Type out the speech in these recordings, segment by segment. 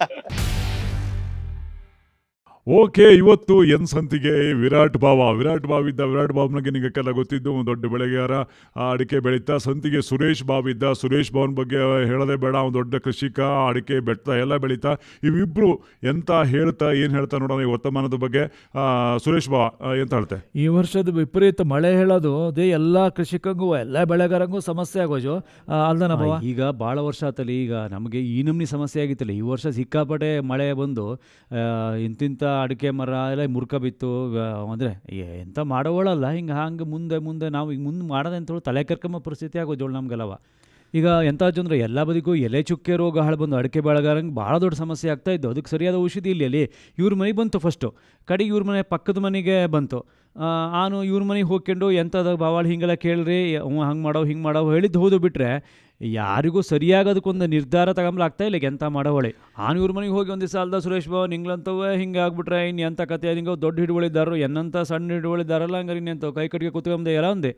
Yeah. Okay ಇವತ್ತು ಎನ್ ಸಂತಿಗೆ ವಿರಾಟ್ ಭಾವ. ವಿರಾಟ್ ಭಾವ ಇದ್ದ ವಿರಾಟ್ ಭಾವನಾಗೆ ನಿಮಗೆಲ್ಲ ಗೊತ್ತಿದ್ದು ಒಂದು ದೊಡ್ಡ ಬೆಳೆಗಾರ ಆ, ಅಡಿಕೆ ಬೆಳೀತಾ ಸಂತಿಗೆ ಸುರೇಶ್ ಬಾಬು ಇದ್ದ ಸುರೇಶ್ ಭಾವನ ಬಗ್ಗೆ ಹೇಳೋದೇ ಬೇಡ ಒಂದು ದೊಡ್ಡ ಕೃಷಿಕ ಅಡಿಕೆ ಬೆಟ್ಟ ಎಲ್ಲ ಬೆಳೀತಾ. ಇವಿಬ್ರು ಎಂತ ಹೇಳ್ತಾ ಏನು ಹೇಳ್ತಾ ನೋಡೋಣ ಈ ವರ್ತಮಾನದ ಬಗ್ಗೆ. ಸುರೇಶ್ ಭಾವ ಎಂತ ಹೇಳ್ತೆ? ಈ ವರ್ಷದ ವಿಪರೀತ ಮಳೆ ಹೇಳೋದು ಅದೇ ಎಲ್ಲ ಕೃಷಿಕಂಗೂ ಎಲ್ಲ ಬೆಳೆಗಾರಂಗೂ ಸಮಸ್ಯೆ ಆಗೋಜು ಅಲ್ಲ ಈಗ ಭಾಳ ವರ್ಷ ಆತಲ್ಲಿ ಈಗ ನಮಗೆ ಈ ನಮ್ನಿ ಸಮಸ್ಯೆ ಆಗಿತ್ತಲ್ಲ. ಈ ವರ್ಷ ಸಿಕ್ಕಾಪಟ್ಟೆ ಮಳೆ ಬಂದು ಇಂತಿಂಥ ಅಡಿಕೆ ಮರ ಎಲ್ಲ ಮುರ್ಕ ಬಿತ್ತು. ಅಂದರೆ ಎಂಥ ಮಾಡೋವಳಲ್ಲ. ಹಿಂಗೆ ಹಂಗೆ ಮುಂದೆ ಮುಂದೆ ನಾವು ಈಗ ಮುಂದೆ ಮಾಡೋದಂತ ತಲೆ ಕರ್ಕೊಂಬ ಪರಿಸ್ಥಿತಿ ಆಗೋಜೋಳು ನಮ್ಗೆಲ್ಲವ. ಈಗ ಎಂಥ ಜನರು ಎಲ್ಲ ಬದಿಗೂ ಎಲೆ ಚುಕ್ಕೆ ರೋಗ ಹಾಳು ಬಂದು ಅಡಿಕೆ ಬೆಳೆಗಾರಂಗೆ ಭಾಳ ದೊಡ್ಡ ಸಮಸ್ಯೆ ಆಗ್ತಾ ಇದ್ದು. ಅದಕ್ಕೆ ಸರಿಯಾದ ಔಷಧಿ ಇಲ್ಲಿ ಅಲ್ಲಿ ಇವ್ರ ಮನೆಗೆ ಬಂತು ಫಸ್ಟು ಕಡೆಗೆ ಇವ್ರ ಮನೆ ಪಕ್ಕದ ಮನೆಗೆ ಬಂತು. ಆನು ಇವ್ರ ಮನೆಗೆ ಹೋಗ್ಕೊಂಡು ಎಂಥದ ಬಾವಾಳು ಹಿಂಗೆಲ್ಲ ಕೇಳ್ರಿ ಹಂಗೆ ಮಾಡೋ ಹಿಂಗೆ ಮಾಡೋ ಹೇಳಿದ್ದು ಹೌದು ಬಿಟ್ಟರೆ ಯಾರಿಗೂ ಸರಿಯಾಗಿ ಅದಕ್ಕೊಂದು ನಿರ್ಧಾರ ತಗೊಂಬ್ಲಾಗ್ತಾ ಇಲ್ಲ ಎಂತ ಮಾಡೋವಳೆ ಆನ್ ಇವ್ರ ಮನೆಗೆ ಹೋಗಿ ಒಂದು ದಿವಸ ಅಲ್ದ ಸುರೇಶ್ ಬಾಬು ನಿಂಗ್ಲಂತವೇ ಹಿಂಗೆ ಆಗ್ಬಿಟ್ರೆ ಇನ್ನು ಎಂಥ ಕತೆ ಹಿಂಗೆ ದೊಡ್ಡ ಹಿಡುವಳಿದಾರರು ಎನ್ನಂಥ ಸಣ್ಣ ಹಿಡುವಳಿದಾರಲ್ಲ ಹಂಗಾರೆ ಇನ್ನೆಂತ ಕೈ ಕಟ್ಟಿಗೆ ಕೂತ್ಕೊಂಬಂದೆ ಎಲ್ಲ ಒಂದೇ.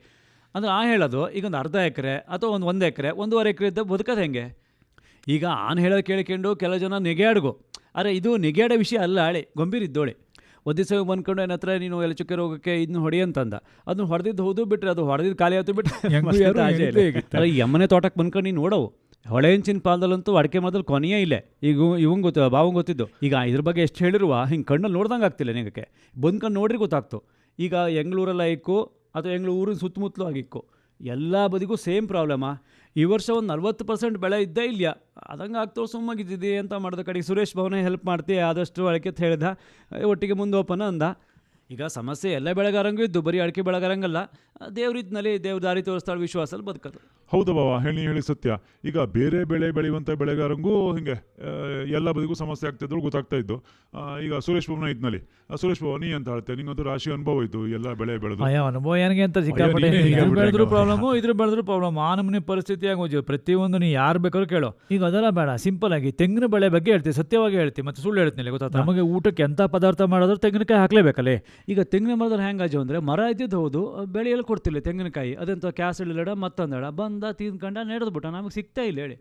ಅಂದ್ರೆ ಆ ಹೇಳೋದು, ಈಗ ಒಂದು ಅರ್ಧ ಎಕರೆ ಅಥವಾ ಒಂದು ಒಂದು ಎಕರೆ, ಒಂದೂವರೆ ಎಕರೆ ಇದ್ದ ಬದುಕೋದು ಹೆಂಗೆ? ಈಗ ಆನ್ ಹೇಳೋದು ಕೇಳಿಕೊಂಡು ಕೆಲವು ಜನ ನೆಗೆಯಾಡ್ಗು. ಅರೆ ಇದು ನೆಗೆಯಾಡೋ ವಿಷಯ ಅಲ್ಲ, ಹಳೆ ಗಂಭೀರಿದ್ದೋಳೆ ಒಂದು ದಿವಸ ಬಂದ್ಕೊಂಡು ನನ್ನ ಹತ್ರ ನೀನು ಎಲೆ ಚುಕ್ಕೆ ರೋಗಕ್ಕೆ ಇದನ್ನ ಹೊಡಿ ಅಂತಂದ. ಅದನ್ನ ಹೊಡೆದಿದ್ದು ಹೌದು ಬಿಟ್ರೆ ಅದು ಹೊಡೆದಿದ್ದು ಖಾಲಿ ಆಯ್ತು ಬಿಟ್ಟು ಯಮ್ಮನೆ ತೋಟಕ್ಕೆ ಬಂದ್ಕೊಂಡು ನೀನು ನೋಡವು. ಹೊಳೆ ಹೆಂಚಿನ ಪಾಲದಲ್ಲಂತೂ ಅಡಿಕೆ ಮೊದಲು ಕೊನೆಯೇ ಇಲ್ಲ. ಈಗ ಇವಂಗೆ ಗೊತ್ತ ಬಾವಂಗೆ ಗೊತ್ತಿದ್ದು. ಈಗ ಇದ್ರ ಬಗ್ಗೆ ಎಷ್ಟು ಹೇಳಿರುವ ಹಿಂಗೆ ಕಣ್ಣಲ್ಲಿ ನೋಡ್ದಂಗೆ ಆಗ್ತಿಲ್ಲ ನಿಮಗೆ ಬಂದ್ಕೊಂಡು ನೋಡ್ರಿ ಗೊತ್ತಾಗ್ತು. ಈಗ ಎಂಗ್ಳೂರೆಲ್ಲ ಇಕ್ಕು ಅಥವಾ ಎಂಗ್ಳೂರಿನ ಸುತ್ತಮುತ್ತಲೂ ಆಗಿಕ್ಕು. ಎಲ್ಲ ಬದಿಗೂ ಸೇಮ್ ಪ್ರಾಬ್ಲಮ. ಈ ವರ್ಷ ಒಂದು ನಲ್ವತ್ತು ಪರ್ಸೆಂಟ್ ಬೆಳೆ ಇದ್ದೇ ಇಲ್ಲ ಅದಂಗೆ ಆಗ್ತೋ ಸುಮ್ಮಗಿದ್ದಿದೆ ಅಂತ ಮಾಡಿದ ಕಡೆಗೆ ಸುರೇಶ್ ಭವನೇ ಹೆಲ್ಪ್ ಮಾಡ್ತಿ, ಆದಷ್ಟು ಅಳಕೆ ಹೇಳ್ದ ಒಟ್ಟಿಗೆ ಮುಂದೆ ಓಪನ್ ಅಂದ. ಈಗ ಸಮಸ್ಯೆ ಎಲ್ಲ ಬೆಳೆಗಾರಂಗೂ ಇದ್ದು ಬರೀ ಅಡಿಕೆ ಬೆಳೆಗಾರಂಗಲ್ಲ ದೇವ್ರಿದ್ನಲ್ಲಿ ದೇವ್ರ ದಾರಿ ತೋರಿಸ್ತಾಳೆ ವಿಶ್ವಾಸಲ್ಲಿ ಬದುಕೋದು. ಹೌದು ಬಾಬಾ ಹೇಳಿ ಹೇಳಿ ಸತ್ಯ. ಈಗ ಬೇರೆ ಬೆಳೆ ಬೆಳೆಯುವಂಥ ಬೆಳೆಗಾರಂಗೂ ಹಿಂಗೆ ಎಲ್ಲ ಬದಿಗೂ ಸಮಸ್ಯೆ ಆಗ್ತಿದ್ರು ಗೊತ್ತಾಗ್ತಾ ಇದ್ದು. ಈಗ ಸುರೇಶ್ ಬಾಬುನ ಇದ್ನಲ್ಲಿ. ಸುರೇಶ್ ಬಾಬು ನೀ ಅಂತ ಹೇಳ್ತೆ ನಿಂಗೊಂದು ರಾಶಿ ಅನುಭವ ಇತ್ತು ಎಲ್ಲ ಬೆಳೆ ಬೆಳೆದು. ಅಯ್ಯೋ ಅನುಭವ ಏನಿಗೆ ಅಂತ ಸಿಕ್ಕಾಪಟ್ಟೆ ಬೆಳೆದ್ರು? ಪ್ರಾಬ್ಲಮು ಇದ್ರ ಬೆಳೆದ್ರು ಪ್ರಾಬ್ಲಮ್ ಆ ನಮೂನಿ ಪರಿಸ್ಥಿತಿ ಹೋಗಿ ಪ್ರತಿಯೊಂದು ನೀ ಯಾರು ಬೇಕಾದ್ರೂ ಕೇಳೋ. ಈಗ ಅದೆಲ್ಲ ಬೇಡ ಸಿಂಪಲ್ ಆಗಿ ತೆಂಗಿನ ಬೆಳೆ ಬಗ್ಗೆ ಹೇಳ್ತೀವಿ ಸತ್ಯವಾಗಿ ಹೇಳ್ತೀವಿ ಮತ್ತೆ ಸುಳ್ಳು ಹೇಳ್ತೀನಿ ಗೊತ್ತಾ ನಮಗೆ ಊಟಕ್ಕೆ ಎಂಥ ಪದಾರ್ಥ ಮಾಡೋದ್ರೆ ತೆಂಗಿನಕಾಯಿ ಹಾಕ್ಲೇಬೇಕಲ್ಲೇ? ಈಗ ತೆಂಗಿನ ಮರದಲ್ಲಿ ಹೆಂಗಾಜು ಅಂದರೆ ಮರ ಇದ್ದಿದ್ದು ಹೌದು, ಬೆಳೆಯಲ್ಲಿ ಕೊಡ್ತಿಲ್ಲ ತೆಂಗಿನಕಾಯಿ. ಅದಂತ ಕ್ಯಾಸ್ ಇಲ್ಲಡ ಮತ್ತೊಂದಡ ಬಂದ, ತಿಂದ್ಕೊಂಡ ನಡೆದ್ಬಿಟ್ಟ ನಮಗೆ ಸಿಗ್ತಾ ಇಲ್ಲ ಹೇಳಿ.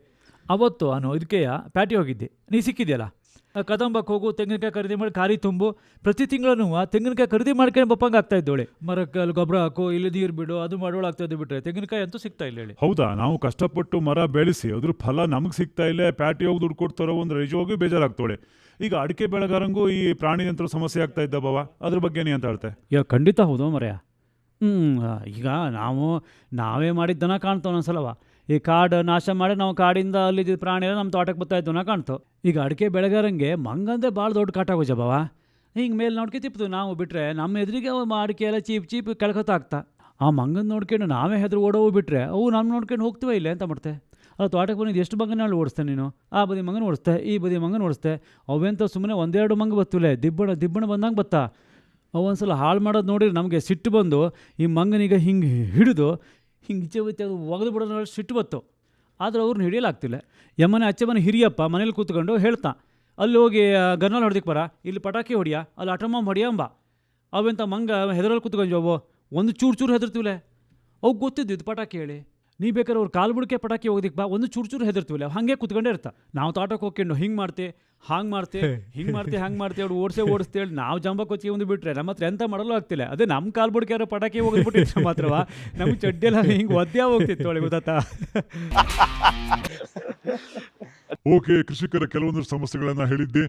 ಅವತ್ತು ನಾನು ಇದಕ್ಕೆಯ ಪ್ಯಾಟಿ ಹೋಗಿದ್ದೆ. ನೀ ಸಿಕ್ಕಿದೆಯಲ್ಲ? ಕದಂಬಕ್ಕೆ ಹೋಗು ತೆಂಗಿನಕಾಯಿ ಖರೀದಿ ಮಾಡಿ ಕಾರಿ ತುಂಬು. ಪ್ರತಿ ತಿಂಗಳು ತೆಂಗಿನಕಾಯಿ ಖರೀದಿ ಮಾಡ್ಕೊಂಡು ಬಪ್ಪಂಗೆ ಆಗ್ತಾ ಇದ್ದೋಳೆ ಮರಕ್ಕೆ ಅಲ್ಲಿ ಗೊಬ್ಬರ ಹಾಕು ಇಲ್ಲಿ ನೀರು ಬಿಡು ಅದು ಮಾಡೋಳು ಆಗ್ತಾ ಇದ್ದು ಬಿಟ್ರೆ. ತೆಂಗಿನಕಾಯಿ ಅಂತೂ ಸಿಗ್ತಾ ಇಲ್ಲ ಹೇಳಿ. ಹೌದಾ? ನಾವು ಕಷ್ಟಪಟ್ಟು ಮರ ಬೆಳೆಸಿ ಅದ್ರ ಫಲ ನಮಗೆ ಸಿಗ್ತಾ ಇಲ್ಲ ಪ್ಯಾಟಿ ಹೋಗಿ ದುಡ್ಡು ಕೊಡ್ತಾರೋ ಒಂದು ನಿಜವಾಗಿ ಬೇಜಾರಾಗ್ತೋಳೆ ಈಗ ಅಡಿಕೆ ಬೆಳೆಗಾರಂಗೂ ಈ ಪ್ರಾಣಿ ಯಂತ್ರ ಸಮಸ್ಯೆ ಆಗ್ತಾ ಇದ್ದ ಬಾವ? ಅದ್ರ ಬಗ್ಗೆ ನೀ ಅಂತ ಹೇಳ್ತೆ. ಈಗ ಖಂಡಿತ ಹೌದು ಮರೆಯ ಹ್ಞೂ ಈಗ ನಾವು ನಾವೇ ಮಾಡಿದ್ದನ ಕಾಣ್ತಾವ ಒಂದೊಂದ್ಸಲವ ಈ ಕಾಡು ನಾಶ ಮಾಡಿ ನಾವು ಕಾಡಿಂದ ಅಲ್ಲಿ ಪ್ರಾಣಿ ಎಲ್ಲ ನಮ್ಮ ತೋಟಕ್ಕೆ ಬರ್ತಾ ನಾ ಕಾಣ್ತು. ಈಗ ಅಡಿಕೆ ಬೆಳೆಗಾರಂಗೆ ಮಂಗಂದೆ ಭಾಳ ದೊಡ್ಡ ಕಾಟ ಜಬವ ಹಿಂಗೆ ಮೇಲೆ ನೋಡ್ಕೆ ತಿಪ್ತು ನಾವು ಬಿಟ್ಟರೆ ನಮ್ಮ ಎದುರಿಗೆ ಅಡಿಕೆ ಎಲ್ಲ ಚೀಪ್ ಚೀಪ್ ಕೆಳ್ಕೊತಾಗ್ತಾ ಆ ಮಂಗನ ನೋಡ್ಕೊಂಡು ನಾವೇ ಹೆದ್ರು ಓಡೋವು ಬಿಟ್ಟರೆ ಅವು ನಮ್ಮ ನೋಡ್ಕೊಂಡು ಹೋಗ್ತೀವ ಇಲ್ಲ ಅಂತ ಮಾಡ್ತೆ. ಅದು ತೋಟಕ್ಕೆ ಬಂದಿದ್ದು ಎಷ್ಟು ಮಂಗನ ಅಲ್ಲಿ ಓಡಿಸ್ತೆ ನೀನು? ಆ ಬದಿ ಮಂಗನ ಓಡಿಸ್ತೆ, ಈ ಬದಿ ಮಂಗನ ಓಡಿಸ್ತೆ. ಅವೆಂತ ಸುಮ್ಮನೆ ಒಂದೆರಡು ಮಂಗ ಬತ್ತುಲೆ. ದಿಬ್ಬಣ ದಿಬ್ಬಣ ಬಂದಂಗೆ ಬತ್ತಾ. ಅವೊಂದ್ಸಲ ಹಾಳು ಮಾಡೋದು ನೋಡಿದ್ರೆ ನಮಗೆ ಸಿಟ್ಟು ಬಂದು ಈ ಮಂಗನಿಗೆ ಹಿಂಗೆ ಹಿಡಿದು ಹಿಂಗೆ ಬಚ್ಚೆ ಅದು ಒಗೆದು ಬಿಡೋದ್ರ ಸಿಟ್ಟು ಬತ್ತು. ಆದರೆ ಅವ್ರನ್ನ ಹಿಡಿಯಲಾಗ್ತಿಲ್ಲ. ಯಮ್ಮನೆ ಅಚ್ಚೆ ಮನೆ ಹಿರಿಯಪ್ಪ ಮನೇಲಿ ಕೂತ್ಕೊಂಡು ಹೇಳ್ತಾ, ಅಲ್ಲಿ ಹೋಗಿ ಗರ್ನಾಲ್ ಹೊಡೆದಿಕ್ಕೆ ಬರ. ಇಲ್ಲಿ ಪಟಾಕಿ ಹೊಡಿಯ, ಅಲ್ಲಿ ಅಟಮಾಮ್ ಹೊಡಿಯಂಬ ಅವೆಂತ ಮಂಗ ಹೆದರಲ್ಲಿ ಕೂತ್ಕೊಂಡು ಅವು ಒಂದು ಚೂರು ಚೂರು ಹೆದರ್ತೀವಲೆ? ಅವು ಗೊತ್ತಿದ್ದು ಇದು ಪಟಾಕಿ ಹೇಳಿ. ನೀ ಬೇಕಾದ್ರೆ ಅವ್ರು ಕಾಲು ಬುಡಕ್ಕೆ ಪಟಾಕಿ ಹೋಗೋದಕ್ಕೆ ಬಾ ಒಂದು ಚೂರು ಚೂರು ಹೆದರ್ತೀವಲ್ಲ ಹಾಗೆ ಕುತ್ಕೊಂಡೇ ಇರ್ತಾ. ನಾವು ತಾಟಕ್ಕೆ ಹೋಗ್ಕೊಂಡು ಹಿಂಗೆ ಮಾಡ್ತೆ ಹಾಂಗೆ ಮಾಡ್ತೆ ಹಿಂಗೆ ಮಾಡ್ತೆ ಹಂಗೆ ಮಾಡ್ತೆ ಅವ್ರು ಓಡಿಸೇ ಓಡಿಸ್ತೇಳಿ ನಾವು ಜಂಬಕ್ಕೆ ಕೊಚ್ಚಿ ಒಂದು ಬಿಟ್ಟರೆ ನಮ್ಮ ಹತ್ರ ಎಂತ ಮಾಡಲು ಆಗ್ತಿಲ್ಲ. ಅದೇ ನಮ್ಮ ಕಾಲು ಬುಡಕ್ಕೆ ಯಾರೋ ಪಟಾಕಿ ಹೋಗಿಬಿಟ್ಟಿದ್ರೆ ಮಾತ್ರವಾ? ನಮ್ಗೆ ಚಡ್ಡಿಯೆಲ್ಲ ಹಿಂಗೆ ಒದ್ದೆ ಹೋಗ್ತಿತ್ತು ಒಳಗೆ ಗೊತ್ತಾ ಓಕೆ ಕೃಷಿಕರ ಕೆಲವೊಂದು ಸಮಸ್ಯೆಗಳನ್ನು ಹೇಳಿದ್ದೆ.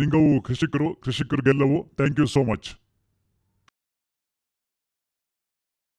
ನಿಂಗವು ಕೃಷಿಕರು ಕೃಷಿಕರಿಗೆಲ್ಲವೂ ಥ್ಯಾಂಕ್ ಯು ಸೋ ಮಚ್